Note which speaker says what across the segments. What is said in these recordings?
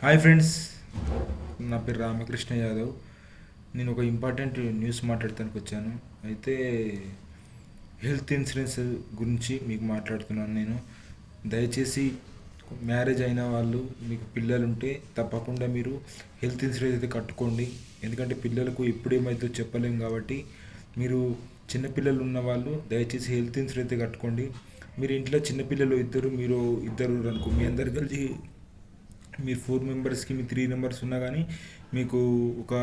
Speaker 1: Hi friends నా పేరు రామకృష్ణ యాదవ్. నేను ఒక ఇంపార్టెంట్ న్యూస్ మాట్లాడటానికి వచ్చాను. అయితే హెల్త్ ఇన్సూరెన్స్ గురించి మీకు మాట్లాడుతున్నాను నేను. దయచేసి మ్యారేజ్ అయిన వాళ్ళు మీకు పిల్లలు ఉంటే తప్పకుండా మీరు హెల్త్ ఇన్సూరెన్స్ అయితే కట్టుకోండి. ఎందుకంటే పిల్లలకు ఎప్పుడు ఏమైతే చెప్పలేము కాబట్టి మీరు చిన్నపిల్లలు ఉన్న వాళ్ళు దయచేసి హెల్త్ ఇన్సూరెన్స్ అయితే కట్టుకోండి. మీరు ఇంట్లో చిన్నపిల్లలు ఇద్దరు మీరు ఇద్దరు అనుకో మీ అందరు కలిసి మీరు ఫోర్ మెంబర్స్కి మీ త్రీ మెంబర్స్ ఉన్నా కానీ మీకు ఒక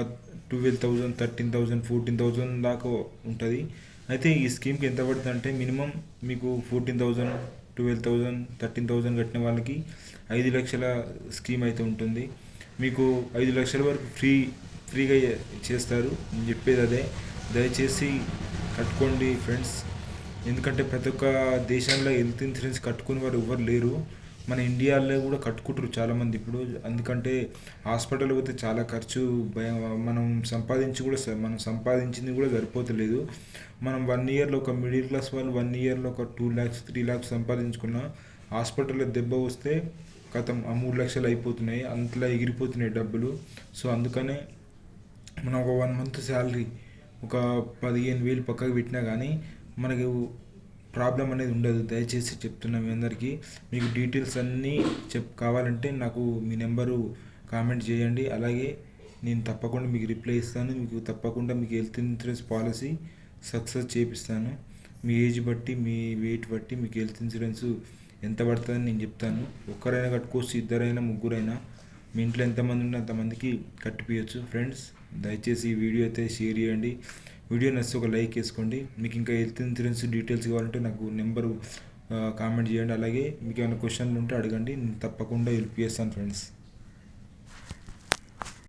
Speaker 1: twelve thousand thirteen thousand fourteen thousand దాకా ఉంటుంది. అయితే ఈ స్కీమ్కి ఎంత పడుతుంది అంటే మినిమం మీకు fourteen thousand twelve thousand thirteen thousand కట్టిన వాళ్ళకి ఐదు లక్షల స్కీమ్ అయితే ఉంటుంది. మీకు ఐదు లక్షల వరకు ఫ్రీ ఫ్రీగా చేస్తారు. నేను చెప్పేది అదే. దయచేసి కట్టుకోండి ఫ్రెండ్స్. ఎందుకంటే ప్రతి ఒక్క దేశంలో హెల్త్ ఇన్సూరెన్స్ కట్టుకునే వారు ఎవరు లేరు. మన ఇండియాలో కూడా కట్టుకుంటారు చాలామంది. ఇప్పుడు ఎందుకంటే హాస్పిటల్ పోతే చాలా ఖర్చు భయం మనం సంపాదించి కూడా మనం సంపాదించింది కూడా సరిపోతలేదు. మనం వన్ ఇయర్లో ఒక మిడిల్ క్లాస్ వాళ్ళు వన్ ఇయర్లో ఒక టూ ల్యాక్స్ త్రీ ల్యాక్స్ సంపాదించుకున్న హాస్పిటల్లో దెబ్బ వస్తే కథం ఆ మూడు లక్షలు అయిపోతున్నాయి. అంతలా ఎగిరిపోతున్నాయి డబ్బులు. సో అందుకనే మనం ఒక వన్ మంత్ శాలరీ ఒక పదిహేను వేలు పక్కకు పెట్టినా కానీ మనకు ప్రాబ్లం అనేది ఉండదు. దయచేసి చెప్తున్నా మీ అందరికీ మీకు డీటెయిల్స్ అన్నీ చెప్ కావాలంటే నాకు మీ నెంబరు కామెంట్ చేయండి. అలాగే నేను తప్పకుండా మీకు రిప్లై ఇస్తాను. మీకు తప్పకుండా మీకు హెల్త్ ఇన్సూరెన్స్ పాలసీ సక్సెస్ చేపిస్తాను. మీ ఏజ్ బట్టి మీ వెయిట్ బట్టి మీకు హెల్త్ ఇన్సూరెన్స్ ఎంత పడుతుందని నేను చెప్తాను. ఒక్కరైనా కట్టుకోవచ్చు ఇద్దరైనా ముగ్గురైనా. మీ ఇంట్లో ఎంతమంది ఉంటే అంతమందికి కట్టిపోయచ్చు ఫ్రెండ్స్ దయచేసి ఈ వీడియో అయితే షేర్ చేయండి. వీడియో నచ్చితే ఒక లైక్ వేసుకోండి. మీకు ఇంకా హెల్త్ ఇన్సూరెన్స్ డీటెయిల్స్ కావాలంటే నాకు నెంబరు కామెంట్ చేయండి. అలాగే మీకు ఏమైనా క్వశ్చన్లు ఉంటే అడగండి. నేను తప్పకుండా హెల్ప్ చేస్తాను ఫ్రెండ్స్.